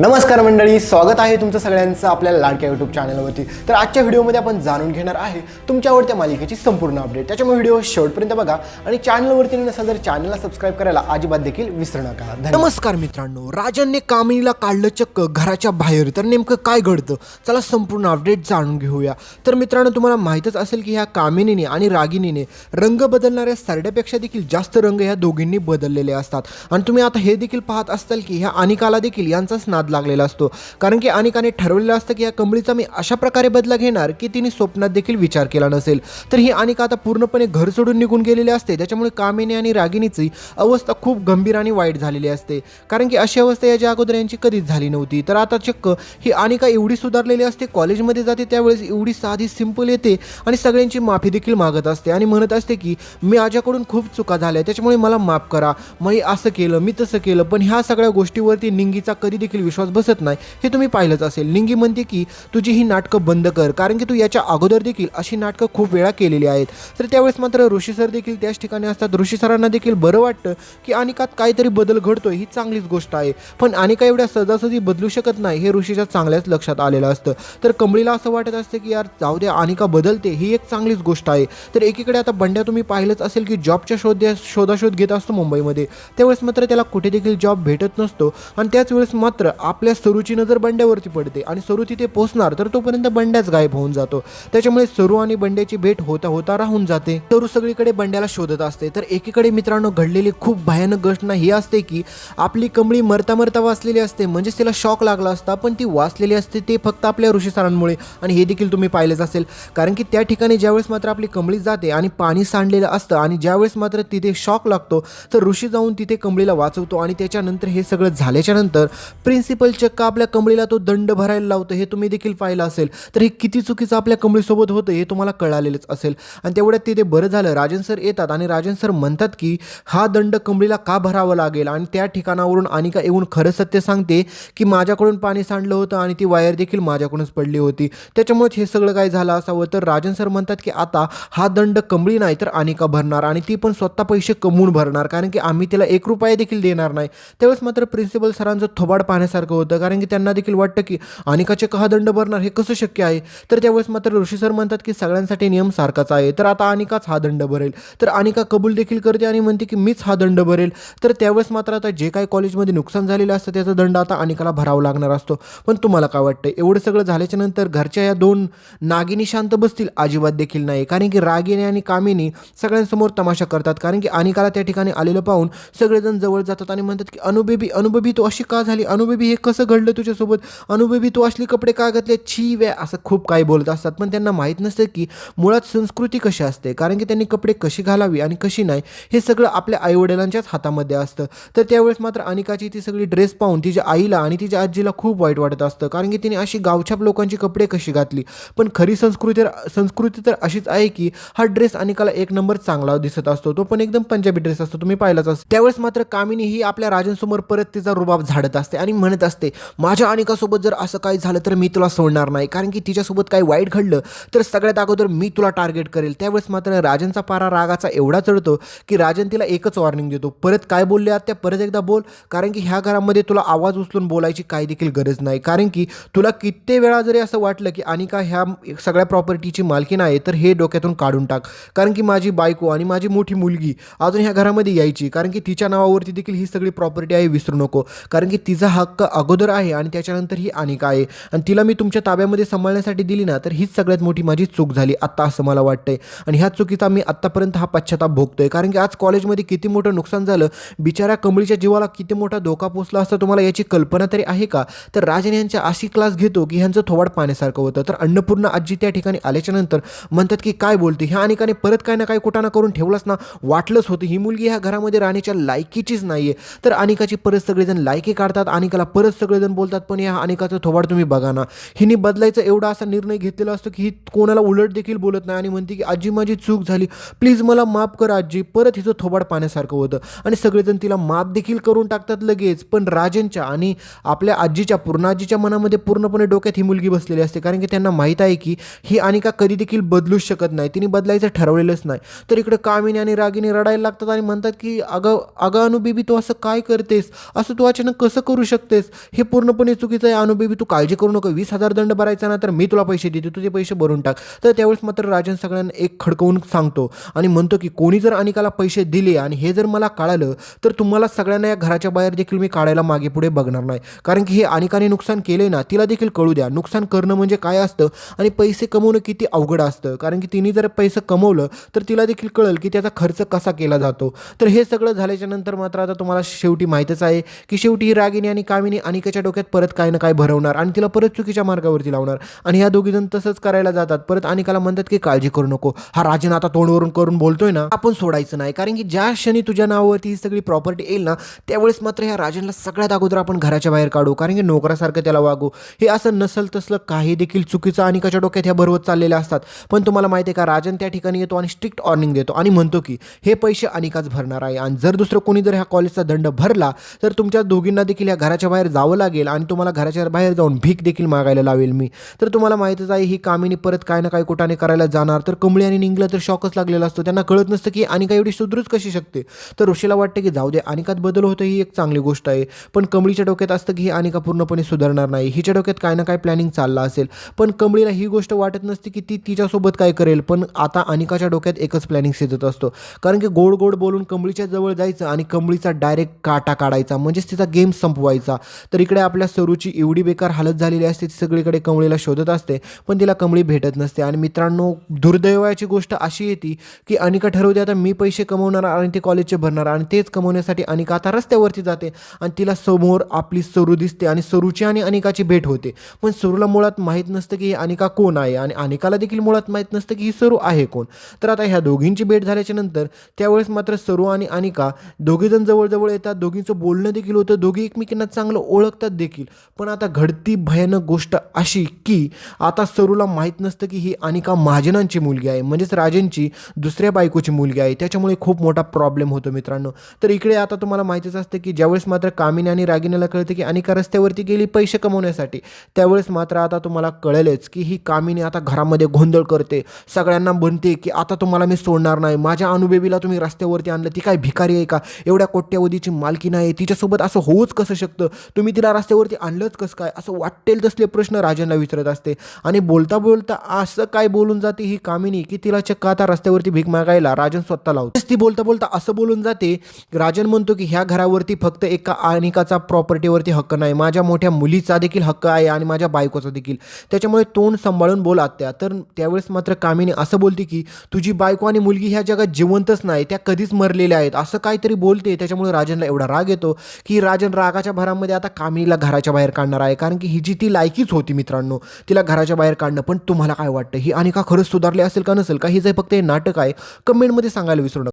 नमस्कार मंडळी स्वागत आहे तुमचं सगळ्यांचं आपल्या लाडक्या यूट्यूब चॅनलवरती तर आजच्या व्हिडिओमध्ये आपण जाणून घेणार आहे तुमच्या आवडत्या मालिकेची संपूर्ण अपडेट त्याच्यामुळे व्हिडिओ शेवटपर्यंत बघा आणि चॅनलवरती नसेल तर चॅनलला सबस्क्राईब करायला अजिबात देखील विसरू नका. नमस्कार मित्रांनो राजांनी कामिनीला काढलं चक्क घराच्या बाहेर. तर नेमकं काय घडतं? चला संपूर्ण अपडेट जाणून घेऊया. तर मित्रांनो तुम्हाला माहीतच असेल की ह्या कामिनीने आणि रागिनीने रंग बदलणाऱ्या सरड्यापेक्षा देखील जास्त रंग ह्या दोघींनी बदललेले असतात. आणि तुम्ही आता हे देखील पाहत असताल की ह्या अनिकाला देखील यांचाच नाद लागलेला असतो. कारण की अनेकाने ठरवलेलं असतं की या कंबळीचा मी अशा प्रकारे बदला घेणार की तिने स्वप्नात देखील विचार केला नसेल. तर ही अनेका आता पूर्णपणे घर सोडून निघून गेलेली असते. त्याच्यामुळे कामिनी आणि रागिणीची अवस्था खूप गंभीर आणि वाईट झालेली असते. कारण की अशी अवस्था याच्या अगोदर यांची कधीच झाली नव्हती. तर आता चक्क ही अनेका एवढी सुधारलेली असते कॉलेजमध्ये जाते त्यावेळेस एवढी साधी सिंपल येते आणि सगळ्यांची माफी देखील मागत असते आणि म्हणत असते की मी माझ्याकडून खूप चुका झाल्या त्याच्यामुळे मला माफ करा. मी असं केलं मी तसं केलं पण ह्या सगळ्या गोष्टीवरती निंगीचा कधी देखील विश्वास बसत नाही हे तुम्ही पाहिलंच असेल. निंगी म्हणते की तुझी ही नाटकं बंद कर कारण की तू याच्या अगोदर देखील अशी नाटकं खूप वेळा केलेली आहेत. तर त्यावेळेस मात्र ऋषी सर देखील त्याच ठिकाणी असतात. ऋषी सरांना देखील बरं वाटतं की अनिकात काहीतरी बदल घडतोय ही चांगलीच गोष्ट आहे. पण अनिका एवढ्या सहजासहजी बदलू शकत नाही हे ऋषीच्या चांगल्याच लक्षात आलेलं असतं. तर कमळीला असं वाटत असतं की यार जाऊ द्या अनिका बदलते ही एक चांगलीच गोष्ट आहे. तर एकीकडे आता बंड्या तुम्ही पाहिलंच असेल की जॉबच्या शोध शोधाशोध घेत असतो मुंबईमध्ये. त्यावेळेस मात्र त्याला कुठे देखील जॉब भेटत नसतो. आणि त्याच वेळेस मात्र आपल्या सरूची नजर बंड्यावरती पडते आणि सरू तिथे पोहोचणार तर तोपर्यंत बंड्याच गायब होऊन जातो. त्याच्यामुळे सरू आणि बंड्याची भेट होता होता राहून जाते. सरू सगळीकडे बंड्याला शोधत असते. तर एकीकडे मित्रांनो घडलेली खूप भयानक घटना ही असते की आपली कमळी मरता मरता वाचलेली असते. म्हणजेच तिला शॉक लागला असता पण ती वाचलेली असते ते फक्त आपल्या ऋषी सरांमुळे आणि हे देखील तुम्ही पाहिलंच असेल. कारण की त्या ठिकाणी ज्यावेळेस मात्र आपली कमळी जाते आणि पाणी सांडलेलं असतं आणि ज्यावेळेस मात्र तिथे शॉक लागतो तर ऋषी जाऊन तिथे कमळीला वाचवतो आणि त्याच्यानंतर हे सगळं झाल्याच्यानंतर प्रिन्स प्रिन्सिपल चक्क आपल्या कमळीला तो दंड भरायला लावतो हे तुम्ही देखील पाहिलं असेल. तर हे किती चुकीचं आपल्या कमळीसोबत होतं हे तुम्हाला कळालेलंच असेल. आणि तेवढ्यात तिथे बरं झालं राजन सर येतात आणि राजन सर म्हणतात की हा दंड कमळीला का भरावा लागेल? आणि त्या ठिकाणावरून अनिका येऊन खरं सत्य सांगते की माझ्याकडून पाणी सांडलं होतं आणि ती वायर देखील माझ्याकडूनच पडली होती. त्याच्यामुळेच हे सगळं काय झालं असावं? तर राजन सर म्हणतात की आता हा दंड कमळी नाही तर अनिका भरणार आणि ती पण स्वतः पैसे कमवून भरणार कारण की आम्ही तिला एक रुपया देखील देणार नाही. त्यावेळेस मात्र प्रिन्सिपल सरांचं थोबाड पाहण्यासारखं होतं. कारण की त्यांना देखील वाटतं की अनिकाचे का हा दंड भरणार हे कसं शक्य आहे? तर त्यावेळेस मात्र ऋषी सर म्हणतात की सगळ्यांसाठी नियम सारखाच आहे. तर आता अनिकाच हा दंड भरेल. तर अनिका कबूल देखील करते आणि म्हणते की मीच हा दंड भरेल. तर त्यावेळेस मात्र आता जे काही कॉलेजमध्ये नुकसान झालेलं असतं त्याचा दंड आता अनिकाला भरावा लागणार असतो. पण तुम्हाला काय वाटतं एवढं सगळं झाल्याच्यानंतर घरच्या या दोन नागिनी शांत बसतील? अजिबात देखील नाही. कारण की रागिनी आणि कामिनी सगळ्यांसमोर तमाशा करतात. कारण की अनिकाला त्या ठिकाणी आलेलं पाहून सगळेजण जवळ जातात आणि म्हणतात की अनुबेबी अनुबेबी तू अशी का झाली? अनुबेबी हे कसं घडलं तुझ्यासोबत? अनुबेबी तू असली कपडे का घातले? छी वे असं खूप काही बोलत असतात. पण त्यांना माहीत नसतं की मुळात संस्कृती कशी असते. कारण की त्यांनी कपडे कशी घालावी आणि कशी नाही हे सगळं आपल्या आईवडिलांच्याच हातामध्ये असतं. तर त्यावेळेस मात्र अनिकाची ती सगळी ड्रेस पाहून तिच्या आईला आणि तिच्या आजीला खूप वाईट वाटत असतं. कारण की तिने अशी गावछाप लोकांची कपडे कशी घातली? पण खरी संस्कृती संस्कृती तर अशीच आहे की हा ड्रेस अनिकाला एक नंबर चांगला दिसत असतो. तो पण एकदम पंजाबी ड्रेस असतो. तुम्ही पाहिलाच असतो त्यावेळेस मात्र कामिनी ही आपल्या राजांसमोर परत तिचा रुबाब झाडत असते आणि म्हणत असते. माझ्या अनिकासोबत जर असं काही झालं तर मी तुला सोडणार नाही. कारण की तिच्यासोबत काही वाईट घडलं तर सगळ्यात अगोदर मी तुला टार्गेट करेल. त्यावेळेस मात्र राजनचा पारा रागाचा एवढा चढतो की राजन तिला एकच वॉर्निंग देतो. परत काय बोलले आहात त्या परत एकदा बोल. कारण की ह्या घरामध्ये तुला आवाज उचलून बोलायची काही देखील गरज नाही. कारण की तुला कित्येक वेळा जरी असं वाटलं की अनिका ह्या सगळ्या प्रॉपर्टीची मालकीण आहे तर हे डोक्यातून काढून टाक. कारण की माझी बायको आणि माझी मोठी मुलगी अजून ह्या घरामध्ये यायची. कारण की तिच्या नावावरती देखील ही सगळी प्रॉपर्टी आहे विसरू नको. कारण की तिचा हक्क अगोदर आहे आणि त्याच्यानंतर ही अनिका आहे. आणि तिला मी तुमच्या ताब्यामध्ये सांभाळण्यासाठी दिली ना तर हीच सगळ्यात मोठी माझी चूक झाली आत्ता असं मला वाटतंय. आणि ह्या चुकीचा मी आत्तापर्यंत हा पश्चाताप भोगतोय. कारण की आज कॉलेजमध्ये किती मोठं नुकसान झालं बिचाऱ्या कमळीच्या जीवाला किती मोठा धोका पोचला असता तुम्हाला याची कल्पना तरी आहे का? तर राजन यांच्या अशी क्लास घेतो की ह्यांचं थोबाड पाण्यासारखं होतं. तर अन्नपूर्णा आजी त्या ठिकाणी आल्याच्यानंतर म्हणतात की काय बोलते? ह्या अनिकाने परत काय ना काय कुटाणा करून ठेवलाच ना. वाटलंच होतं. ही मुलगी ह्या घरामध्ये राहण्याच्या लायकीचीच नाही आहे तर अनिकाची परत सगळेजण लायकी काढतात. अनिकाला परत सगळेजण बोलतात पण या अनिकाचं थोबाड तुम्ही बघा ना. हिने बदलायचा एवढा असा निर्णय घेतलेला असतो की ही कोणाला उलट देखील बोलत नाही आणि म्हणते की आजी माझी चूक झाली. प्लीज मला माफ कर आजी. परत हिचं थोबाड पाण्यासारखं होतं आणि सगळेजण तिला माफ देखील करून टाकतात लगेच. पण राजनच्या आणि आपल्या आजीच्या पूर्ण आजीच्या मनामध्ये पूर्णपणे डोक्यात ही मुलगी बसलेली असते. कारण की त्यांना माहीत आहे की ही अनिका कधी देखील बदलूच शकत नाही. तिने बदलायचं ठरवलेलंच नाही. तर इकडे कामिनी आणि रागिनी रडायला लागतात आणि म्हणतात की अगं अगं अनुबेबी तू असं काय करतेस? असं तू अचानक कसं करू शकतेस? करतेस हे पूर्णपणे चुकीचं आहे. अनुबेबी तू काळजी करू नको. वीस हजार दंड भरायचा ना तर मी तुला पैसे देते. तुझे पैसे भरून टाक. तर त्यावेळेस मात्र राजन सगळ्यांना एक खडकवून सांगतो आणि म्हणतो की कोणी जर अनिकाला पैसे दिले आणि हे जर मला कळालं तर तुम्हाला सगळ्यांना या घराच्या बाहेर देखील मी काढायला मागे पुढे बघणार नाही. कारण की हे अनिकाने नुकसान केले ना तिला देखील कळू द्या. नुकसान करणं म्हणजे काय असतं? आणि पैसे कमवणं किती अवघड असतं? कारण की तिने जर पैसे कमवलं तर तिला देखील कळेल की त्याचा खर्च कसा केला जातो. तर हे सगळं झाल्याच्यानंतर मात्र आता तुम्हाला शेवटी माहीतच आहे की शेवटी ही रागिनी आणि कामिनी अनिकेच्या डोक्यात परत काय ना काय भरवणार आणि तिला परत चुकीच्या मार्गावरती लावणार. आणि ह्या दोघीजण तसंच करायला जातात. परत अनिकाला म्हणतात की काळजी करू नको. हा राजन आता तोंडवरून करून बोलतोय ना आपण सोडायचं नाही. कारण की ज्या क्षणी तुझ्या नावावरती ही सगळी प्रॉपर्टी येईल ना त्यावेळेस मात्र ह्या राजनला सगळ्यात अगोदर आपण घराच्या बाहेर काढू. कारण की नोकरासारखं त्याला वागू. हे असं नसल तसलं काही देखील चुकीचं अनिकाच्या डोक्यात ह्या भरवत चाललेल्या असतात. पण तुम्हाला माहिती आहे का राजन त्या ठिकाणी येतो आणि स्ट्रिक्ट वॉर्निंग देतो आणि म्हणतो की हे पैसे अनिकाच भरणार आहे. आणि जर दुसरं कोणी जर ह्या कॉलेजचा दंड भरला तर तुमच्या दोघींना देखील या घराच्या बाहेर जावं लागेल आणि तुम्हाला घराच्या बाहेर जाऊन भीक देखील मागायला लावेल मी. तर तुम्हाला माहितच आहे ही कामिनी परत काय ना काय कुठाने करायला जाणार. तर कमळी आणि निंगला तर शॉकच लागलेला असतो. त्यांना कळत नसतं की अनिका एवढी सुधरूच कशी शकते. तर ऋषीला वाटतं की जाऊ दे अनिकात बदल होतं ही एक चांगली गोष्ट आहे. पण कमळीच्या डोक्यात असतं की ही अनिका पूर्णपणे सुधारणार नाही. हिच्या डोक्यात काय ना काय प्लॅनिंग चालला असेल. पण कमळीला ही गोष्ट वाटत नसते की ती तिच्यासोबत काय करेल. पण आता अनिकाच्या डोक्यात एकच प्लॅनिंग शिजत असतो. कारण की गोड गोड बोलून कमळीच्या जवळ जायचं आणि कमळीचा डायरेक्ट काटा काढायचा. म्हणजेच तिचा गेम संपवायचा. तर इकडे आपल्या सरूची एवढी बेकार हालत झालेली असते ती सगळीकडे कमळीला शोधत असते पण तिला कमळी भेटत नसते. आणि मित्रांनो दुर्दैवाची गोष्ट अशी येते की अनिका ठरवते आता मी पैसे कमवणार आणि ते कॉलेजचे भरणार आणि तेच कमवण्यासाठी अनिका आता रस्त्यावरती जाते आणि तिला समोर आपली सरू दिसते आणि सरूची आणि अनिकाची भेट होते. पण सरूला मुळात माहीत नसतं की ही अनिका कोण आहे आणि अनिकाला देखील मुळात माहीत नसतं की ही सरू आहे कोण. तर आता ह्या दोघींची भेट झाल्याच्यानंतर त्यावेळेस मात्र सरू आणि अनिका दोघीजण जवळजवळ येतात. दोघींचं बोलणं देखील होतं. दोघी एकमेकींना चांगलं ओळखतात देखील. पण आता घडती भयानक गोष्ट अशी की आता सरूला माहीत नसतं की ही अनिका महाजनांची मुलगी आहे. म्हणजेच राजेंची दुसऱ्या बायकोची मुलगी आहे. त्याच्यामुळे खूप मोठा प्रॉब्लेम होतो मित्रांनो. तर इकडे आता तुम्हाला माहितीच असतं की ज्यावेळेस मात्र कामिनी आणि रागिनीला कळतं की अनिका रस्त्यावरती गेली पैसे कमवण्यासाठी त्यावेळेस मात्र आता तुम्हाला कळेलच की ही कामिनी आता घरामध्ये गोंधळ करते. सगळ्यांना बनते की आता तुम्हाला मी सोडणार नाही. माझ्या अनुबेबीला तुम्ही रस्त्यावरती आणलं. ती काय भिकारी आहे का? एवढ्या कोट्यावधीची मालकी नाही तिच्यासोबत असं होऊच कसं शकतं? तुम्ही तिला रस्त्यावरती आणलंच कसं काय? असं वाटेल तसले प्रश्न राजांना विचारत असते. आणि बोलता बोलता असं काय बोलून जाते ही कामिनी की तिला चक्क आता रस्त्यावरती भीक मागायला राजन स्वतः लावतो. ती बोलता बोलता असं बोलून जाते राजन म्हणतो की ह्या घरावरती फक्त एका अनिकाचा प्रॉपर्टीवरती हक्क नाही. माझ्या मोठ्या मुलीचा देखील हक्क आहे आणि माझ्या बायकोचा देखील. त्याच्यामुळे तोंड सांभाळून बोला त्या. तर त्यावेळेस मात्र कामिनी असं बोलते की तुझी बायको आणि मुलगी ह्या जगात जिवंतच नाही. त्या कधीच मरलेल्या आहेत. असं काहीतरी बोलते. त्याच्यामुळे राजनला एवढा राग येतो की राजन रागाच्या भरामध्ये आता कामीला घराच्या बाहेर काढणार आहे. कारण की ही जी ती लायकीच होती मित्रांनो तिला घराच्या बाहेर काढणं पण तुम्हाला काय वाटतं? ही अनिका खरंच सुधारली असेल का नसेल? का ही जे फक्त हे नाटक आहे. कमेंटमध्ये सांगायला विसरू नका.